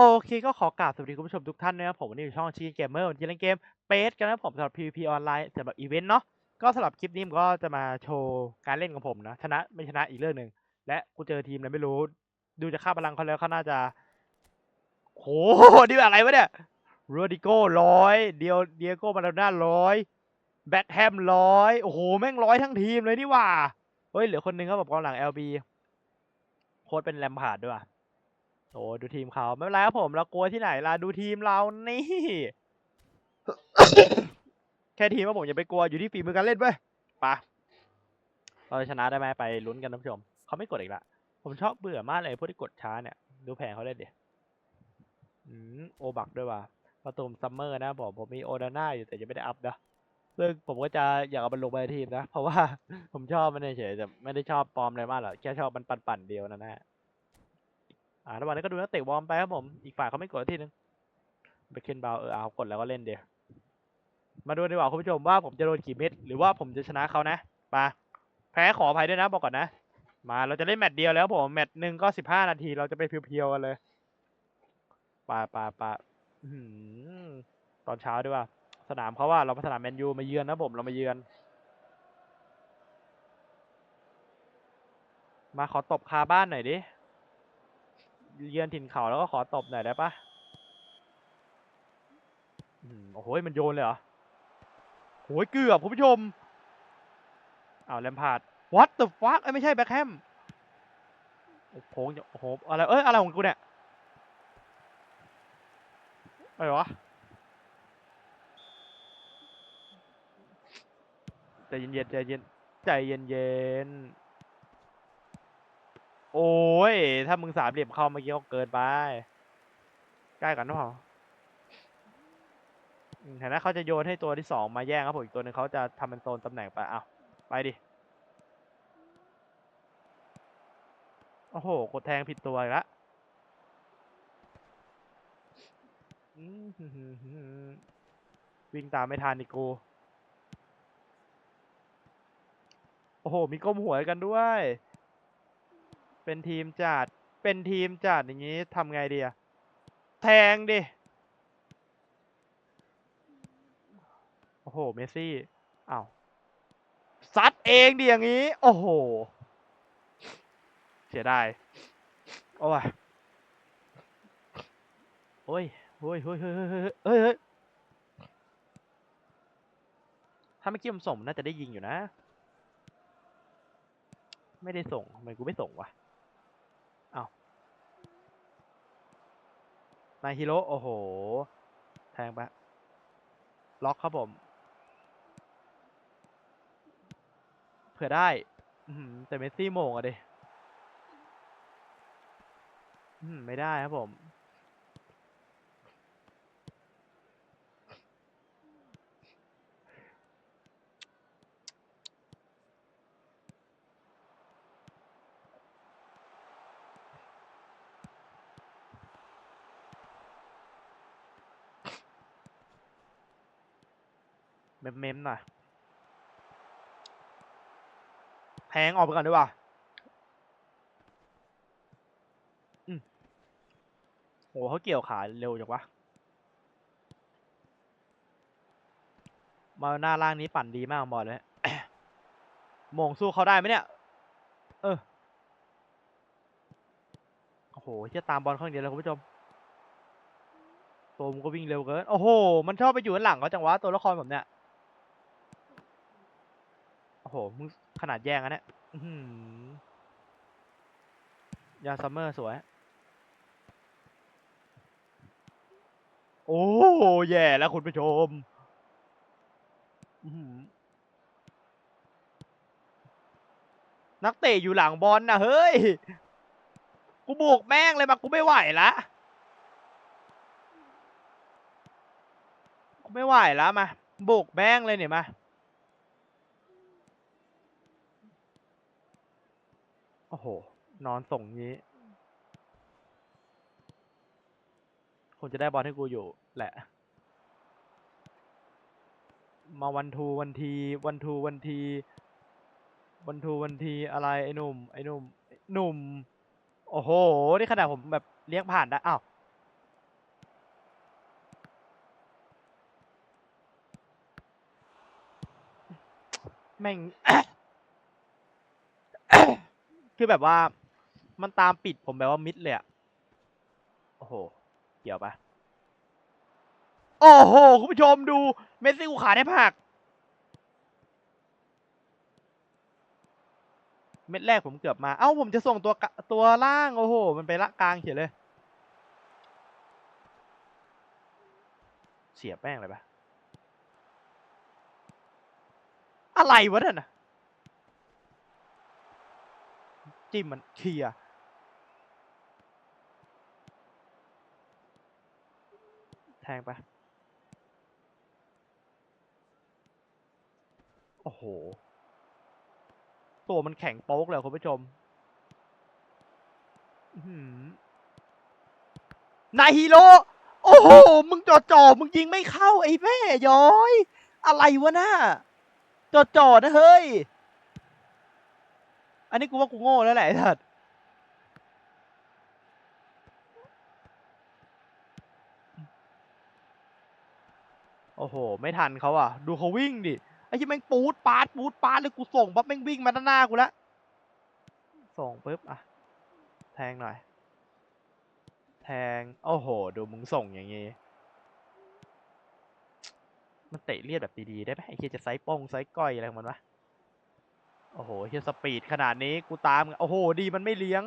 โอเคก็ขอกราบสวัสดีคุณผู้ชมทุกท่านนะครับผมวันนี้อยู่ช่องชีเกมเมอร์วันนี้เล่นเกมเปสกันนะผมสำหรับ PVP ออนไลน์สำหรับอีเวนต์เนาะก็สำหรับคลิปนี้ผมก็จะมาโชว์การเล่นของผมนะชนะไม่ชนะอีกเรื่องหนึ่งและกูเจอทีมอะไรไม่รู้ ดูจากค่าพลังเขาแล้วเขาน่าจะโหนี่อะไรวะเนี่ยโรดิโก้ร้อยเดียวเดียโก้มาราโดน่าร้อยแบทแฮมร้อยโอ้โหแม่งร้อยทั้งทีมเลยนี่ว่าเฮ้ยเหลือคนหนึงครับผมกองหลัง LB โค้ดเป็นแลมพาร์ดด้วยว่ะ โอ้ดูทีมเขาไม่เป็นไรครับผมเรากลัวที่ไหนล่ะดูทีมเรานี่ แค่ทีมว่าผมอย่าไปกลัวอยู่ที่ฝีมือการเล่นเว้ยไปะเราจะชนะได้ไหมไปลุ้นกันท่านผู้ชมเขาไม่กดอีกละผมชอบเบื่อมากเลยพวกที่กดช้าเนี่ย ดูแผงเขาเล่นดิอืมโอบักด้วยว่ะประตูซัมเมอร์นะผมผมมีโอดาน่าอยู่แต่ยังไม่ได้อัพนะซึ่งผมก็จะอยากเอามันลงไปทีมนะ เพราะว่าผมชอบมันเฉยแต่ไม่ได้ชอบปลอมอะไรมากหรอกแค่ชอบมันปั่นๆเดียวนะนะ อ่าระหว่างนี้ก็ดูนักเตะวอร์มไปครับผม อีกฝ่ายเขาไม่กดทีนึงเบคเคนบาวเออเอากดแล้วก็เล่นเดียวมาดูดีกว่าคุณผู้ชมว่าผมจะโดนกี่เม็ดหรือว่าผมจะชนะเขานะมาแพ้ขออภัยด้วยนะบอกก่อนนะ มาเราจะเล่นแมตช์เดียวแล้วผมแมตช์หนึ่งก็สิบห้านาทีเราจะไปเพียวๆกันเลยปาปาปาตอนเช้าด้วยว่า สนามเขาว่าเราไปสนามแมนยูมาเยือนนะผมเรามาเยือน มาขอตบคาบ้านหน่อยดิ เยือนถิ่นเขาแล้วก็ขอตบหน่อยได้ปะอืมโอ้โหมันโยนเลยเหรอโหยเกือบคุณผู้ชมอ้าวแลมพาร์ด what the fuck เอ้ยไม่ใช่แบ็คแฮมโอ้โหโอ้โหอะไรเอ้ยอะไรของกูเนี่ยอะไรวะใจเย็นๆใจเย็นใจเย็นๆ โอ้ย ถ้ามึงสามเหลี่ยมเข้าเมื่อกี้ก็เกินไป ใกล้กันหรือเปล่าเห็นไหมเขาจะโยนให้ตัวที่สองมาแย่งครับผมอีกตัวหนึ่งเขาจะทำเป็นโซนตำแหน่งไปอ้าวไปดิ โอ้โห กดแทงผิดตัวอีกแล้ววิ่งตามไม่ทันอีกกู โอ้โห มีก้มหัวกันด้วย เป็นทีมจัด เป็นทีมจัดอย่างนี้ทำไงดีอะแทงดิ โอ้โห เมสซี่อ้าวซัดเองดิอย่างนี้ โอ้โห เสียดาย โอ้ย โอ้ยโอ้ยเฮ้ยเฮ้ยเฮ้ยเฮ้ยเฮ้ยเฮ้ยถ้าไม่กี้ผมส่งน่าจะได้ยิงอยู่นะ ไม่ได้ส่งทำไมกูไม่ส่งวะ เอานายฮิโร่โอ้โห แทงไปล็อกครับผม เผื่อได้ แต่เมสซี่โมงอะดิไม่ได้ครับผม เมมเมมหน่อยแทงออกไปก่อนดีกว่าอืมโหเขาเกี่ยวขาเร็วจังวะ มาหน้าล่างนี้ปั่นดีมากบอลเลยโมงสู้เขาได้ไหมเนี่ย เออ โอ้โหจะตามบอลข้างเดียวเลยคุณผู้ชมตัวมันก็วิ่งเร็วเกิน โอ้โห มันชอบไปอยู่ข้างหลังเขาจังวะตัวละครผมเนี่ย อ้โหมึงขนาดแย่งอะเนี่ยยาซัมเมอร์สวย โอ้แย่แล้วคุณผู้ชมนักเตะอยู่หลังบอลนะเฮ้ย กูบุกแม่งเลยมากูไม่ไหวละกูไม่ไหวล้วมาบุกแม่งเลยเนี่ยมา โอ้โห นอนส่งงี้ คงจะได้บอลให้กูอยู่แหละ มาวันทูวันที วันทูวันที วันทูวันทีอะไรไอ้หนุ่ม ไอ้หนุ่มหนุ่ม โอ้โห นี่ขนาดผมแบบเลี้ยงผ่านได้อ้าวแม่ง คือแบบว่า มันตามปิดผมแบบว่ามิดเลยอะโอ้โห เกี่ยวปะโอ้โห คุณผู้ชมดู เมสซี่กูขาได้ผัก เม็ดแรกผมเกือบมา เอ้า ผมจะส่งตัวตัวล่าง โอ้โห มันไปละกลางเฉยเลย เสียแป้งเลยปะอะไรวะนั่นน่ะ จิ้มมันเคลียร์แทงไป โอ้โห ตัวมันแข็งโป๊กเลยคุณผู้ชมนายฮีโร่โอ้โห มึงจอดจอมึงยิงไม่เข้าไอ้แม่ย้อย อะไรวะน่าจอดจอนะเฮ้ย อันนี้กูว่ากูโง่แล้วแหละไอ้สัสโอ้โห ไม่ทันเขาอะ ดูเขาวิ่งดิ ไอ้ที่แม่งปูดปาดปูดปาดเลยกูส่งปั๊บแม่งวิ่งมาด้านหน้ากูแล้วส่งปุ๊บอะ แทงหน่อย แทง โอ้โห ดูมึงส่งอย่างงี้ มันเตะเลียดแบบดีๆได้ไหมไอ้เฮียจะไซส์ป้งไซส์ก้อยอะไรของมันวะ โอ้โหเฮียสปีดขนาดนี้กูตาม โอ้โห ดีมันไม่เลี้ยง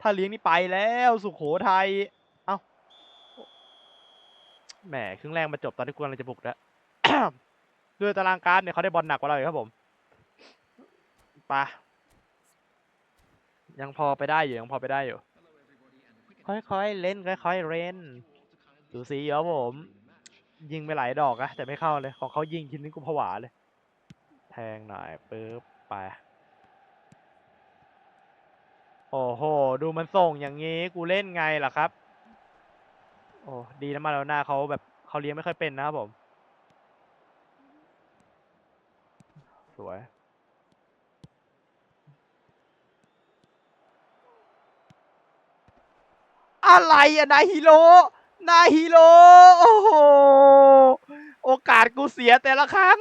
ถ้าเลี้ยงนี่ไปแล้วสุโขทัย เอ้า แหมครึ่งแรกมาจบตอนที่กูกำลังจะบุกแล้วด้วยตารางการเนี่ยเขาได้บอลหนักกว่าเราอีกครับผมไปะยังพอไปได้อยู่ยังพอไปได้อยู่ ค่อยๆเล่นค่อยๆเล่นดูสีครับผม ยิงไปหลายดอกอะแต่ไม่เข้าเลย ของเขายิงทีนี้กูผวาเลย แทงหน่อยปึ๊บ โอ้โห ดูมันส่งอย่างงี้ กูเล่นไงล่ะครับ โอ้ดีนะมาแล้วหน้าเขาแบบเขาเลี้ยงไม่ค่อยเป็นนะครับผม สวยอะไรอะนายฮีโร่นายฮีโร่โอ้โห โอกาสกูเสียแต่ละครั้ง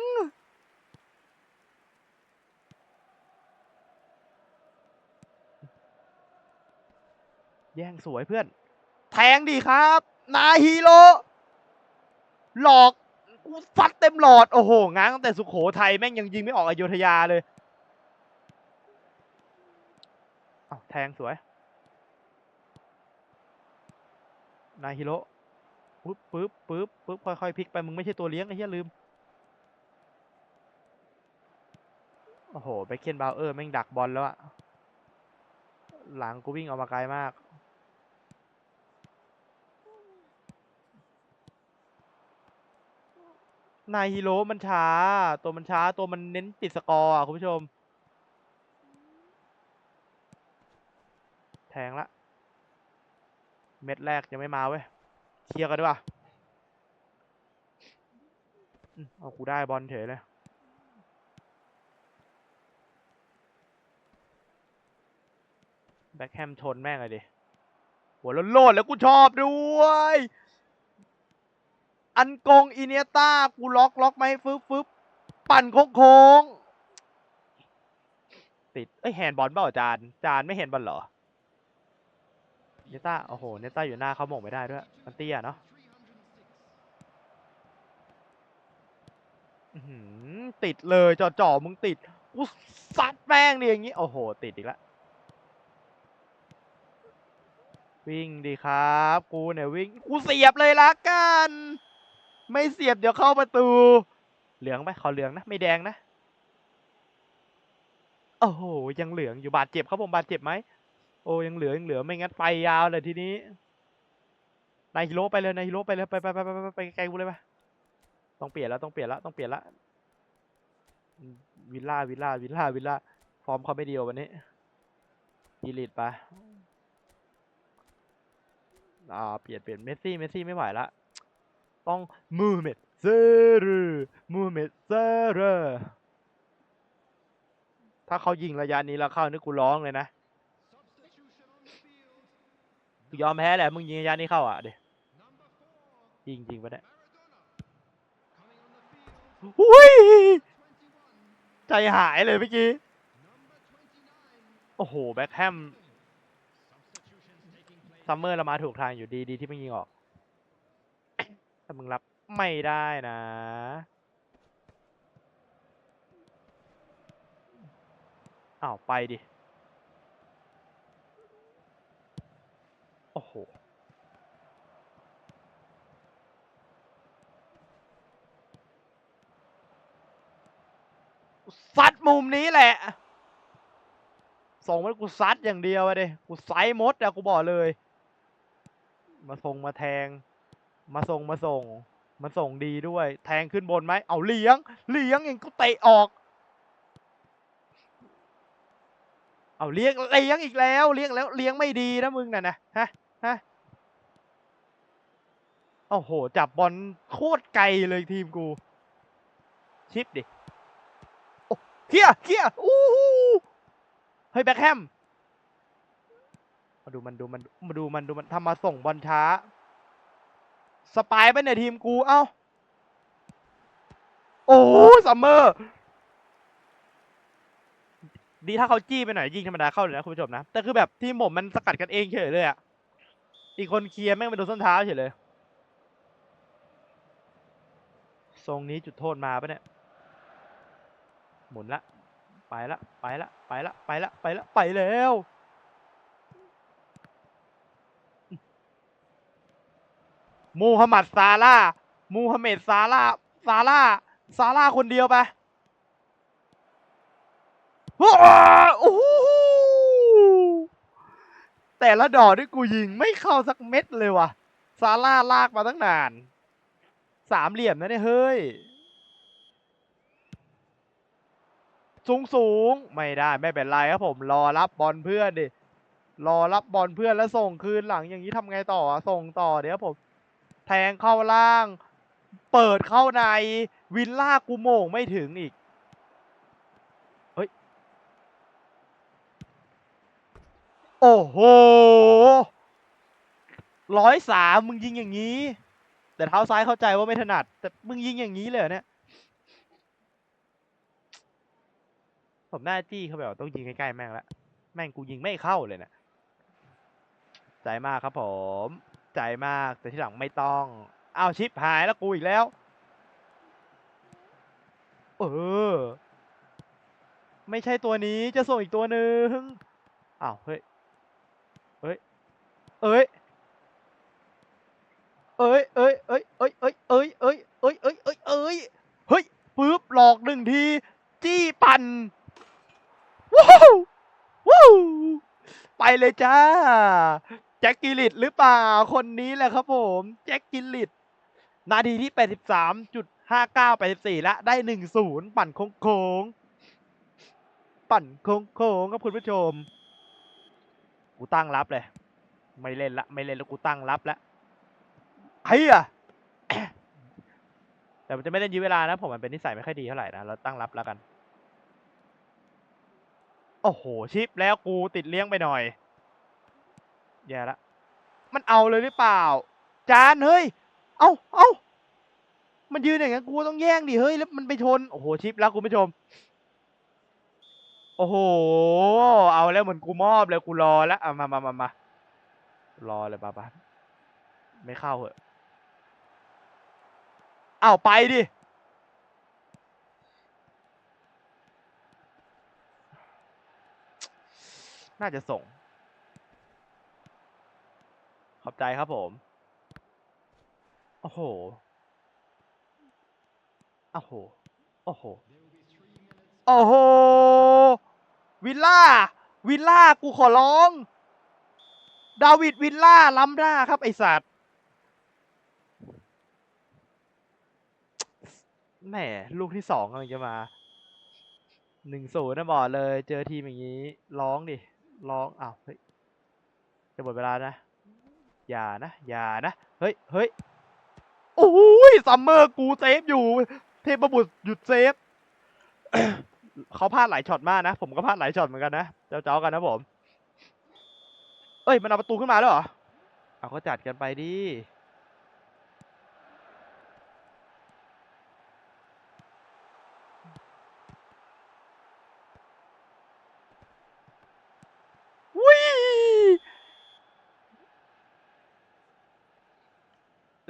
แย่งสวยเพื่อน แทงดีครับ นายฮีโร่หลอกกูฟัดเต็มหลอด โอ้โห ง้างตั้งแต่สุขโขทัยแม่งยังยิงไม่ออกอโยธยาเลยอ้าแทงสวย นายฮิโร่ปึ๊บปึ๊บปึ๊บปึ๊บค่อยๆพลิกไป มึงไม่ใช่ตัวเลี้ยงไอ้เหี้ยลืม โอ้โห ไปเคนบาวเออร์แม่งดักบอลแล้วอะหลังกูวิ่งออกมาไกลมาก นายฮีโร่มันช้า ตัวมันช้าตัวมันเน้นปิดสกอร์อะคุณผู้ชม แทงละ เม็ดแรกยังไม่มาเว้ยเคลียร์กันดีกว่าเอากูได้บอลเฉยเลยแบ็คแฮมชนแม่งเลยดิหัวโลดๆแล้วกูชอบด้วย อันกงอิเนียต้ากูล็อกล็อกไม่ฟึบฟึบปั่นโค้งโค้งติดเอ้ยแฮนบอลเปล่าจานจานไม่เห็นบอลเหรอเนต้าโอ้โหเนต้าอยู่หน้าเขาหม่งไม่ได้ด้วย มันเตี้ยเนาะติดเลยจ่อจ่อมึงติดกูซัดแม่งดิอย่างงี้โอ้โห ติดอีกแล้ววิ่งดีครับ กูเนี่ยวิ่งกูเสียบเลยละกัน ไม่เสียบเดี๋ยวเข้าประตู เหลืองไหมขอเหลืองนะ ไม่แดงนะ โอ้โห ยังเหลืองอยู่บาดเจ็บครับผมบาดเจ็บไหม โอ้ยังเหลือยังเหลือไม่งั้นไปยาวเลยทีนี้นายฮิโร่ไปเลยนายฮิโร่ไปเลยไปไปไปไปไปไกลกูเลยไปต้องเปลี่ยนแล้วต้องเปลี่ยนแล้วต้องเปลี่ยนล้วอืมวิลล่าวิลล่าวิลล่าวิลล่าฟอร์มเขาไม่ดีกว่าวันนี้ดีลิทไปอ่าเปลี่ยนเปลี่ยนเมสซี่เมสซี่ไม่ไหวละ ต้องมูฮัมเหม็ดเซรูมูฮัมเหม็ดเซเรถ้าเขายิงระยะนี้แล้วเข้านี่กูร้องเลยนะกูยอมแพ้แหละมึงยิงระยะนี้เข้าอะเดี๋ยยิงจริงปะเนี่ยอุ้ยใจหายเลยเมื่อกี้ โอ้โห แบ็คแฮมซัมเมอร์เรามาถูกทางอยู่ดีดีที่ไม่ยิงออก แต่มึงรับไม่ได้นะ อ้าว ไปดิ โอ้โห ซัดมุมนี้แหละ ส่งมากูซัดอย่างเดียวอะดิกูไซส์มดอะกูบอกเลย มาส่งมาแทง มาส่งมาส่งมาส่งดีด้วย แทงขึ้นบนไหม เอาเลี้ยง เลี้ยงเองก็เตะออก เอาเลี้ยงเลี้ยงอีกแล้ว เลี้ยงแล้วเลี้ยงไม่ดีนะมึงน่ะนะฮะฮะโอ้โห จับบอลโคตรไกลเลยทีมกู ชิปดิโอ้เคียเคียอู้หูเฮ้ยแบ็คแฮมมาดูมันดูมันมาดูมันดูมันทำมาส่งบอลช้า สปายไปเนี่ยทีมกู เอ้า โอ้ซัมเมอร์ ดีถ้าเขาจี้ไปหน่อยยิงธรรมดาเข้าเลยนะคุณผู้ชมนะ แต่คือแบบทีมผมมันสกัดกันเองเฉยเลยอะ อีกคนเคลียร์แม่งไปโดนส้นเท้าเฉยเลย ทรงนี้จุดโทษมาปะเนี่ย หมุนละ ไปละ ไปละ ไปละ ไปละ ไปละ ไปแล้ว มูฮัมหมัดซาลามูฮัมเหม็ดซาลาซาลาซาลาคนเดียวไปโอ้โหแต่ละดอกที่กูยิงไม่เข้าสักเม็ดเลยว่ะซาลาลากมาตั้งนาน สามเหลี่ยมนะเนี่ยเฮ้ย สูงสูงไม่ได้ไม่เป็นไรครับผมรอรับบอลเพื่อนดิรอรับบอลเพื่อนแล้วส่งคืนหลังอย่างนี้ทำไงต่ออะส่งต่อเดี๋ยวผม แทงเข้าล่าง เปิดเข้าในวินล่ากูโมงไม่ถึงอีก เฮ้ย โอ้โหร้อยสามมึงยิงอย่างนี้ แต่เท้าซ้ายเข้าใจว่าไม่ถนัด แต่มึงยิงอย่างนี้เลยเนี่ย ผมหน้าจี้เขาแบบต้องยิงใกล้ๆแม่งละ แม่งกูยิงไม่เข้าเลยนะใจมากครับผม ใจมาก แต่ที่หลังไม่ต้องเอาชิปหายแล้วกูอีกแล้ว เออ ไม่ใช่ตัวนี้จะส่งอีกตัวหนึ่งอ้าวเฮ้ยเฮ้ยเอ้ยเอ้ยเอ้ยเอ้ยเอ้ยเอ้ยเอ้ยเอ้ยเอ้ยเอ้ยเอ้ยเอ้ยเฮ้ยปึ๊บหลอกหนึ่งที จี้ปั่นว้าวว้าวไปเลยจ้า แจ็คกิลิตหรือเปล่าคนนี้แหละครับผม แจ็คกิลิตนาทีที่ 83.59 84ละได้ 1-0 ปั่นโค้งๆปั่นโค้งๆครับคุณผู้ชม กูตั้งรับเลย ไม่เล่นละ ไม่เล่นแล้วกูตั้งรับแล้วเฮียแต่มันจะไม่เล่นยื้อเวลานะ ผมมันเป็นนิสัยไม่ค่อยดีเท่าไหร่นะ เราตั้งรับแล้วกัน โอ้โห ชิปแล้วกูติดเลี้ยงไปหน่อย แย่ละมันเอาเลยหรือเปล่า จานเฮ้ย เอาเอามันยืนอย่างนั้นกูต้องแย่งดิเฮ้ยแล้วมันไปชนโอ้โหชิปแล้วคุณผู้ชม โอ้โห เอาแล้วเหมือนกูมอบเลยกูรอแล้วอะมามามามารอเลยป้าป้าไม่เข้าเหอะอ้าวไปดิน่าจะส่ง ขอบใจครับผม โอ้โห โอ้โห โอ้โห โอ้โห วิลล่า วิลล่า กูขอร้อง ดาวิดวิลล่าล้ำหน้าครับ ไอสัตว์ แหม ลูกที่สองกำลังจะมาหนึ่งศูนย์นะบอกเลย เจอทีมอย่างนี้ ร้องดิ ร้องอ้าวจะหมดเวลานะ อย่านะ อย่านะ เฮ้ยเฮ้ยโอ้ยซัมเมอร์กูเซฟอยู่ เทพบุตรหยุดเซฟเขาพลาดหลายช็อตมากนะ ผมก็พลาดหลายช็อตเหมือนกันนะ เจ้าๆกันนะผม เอ้ย มันเอาประตูขึ้นมาแล้วเหรอ เอาก็จัดกันไปดิ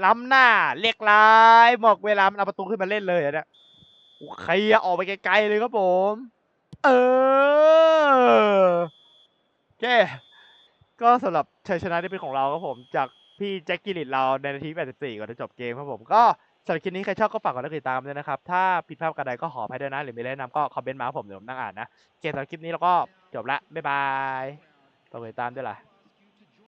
ล้ำหน้าเรียกร้ายบอกเวลามันเอาประตูขึ้นมาเล่นเลยอะเนี่ยใครอะออกไปไกลๆเลยครับผม เออโอเคก็สำหรับชัยชนะที่เป็นของเราครับผม จากพี่แจ็คกิลิตเราในนาที 84 ก่อนจะจบเกมครับผมก็สำหรับคลิปนี้ใครชอบก็ฝากกดไลค์ติดตามด้วยนะครับ ถ้าผิดพลาดการใดก็ขออภัยด้วยนะ หรือมีอะไรแนะนำก็คอมเมนต์มาผมเดี๋ยวผมนั่งอ่านนะโอเคสำหรับคลิปนี้เราก็จบละบ๊ายบายฝากกดติดตามด้วยล่ะ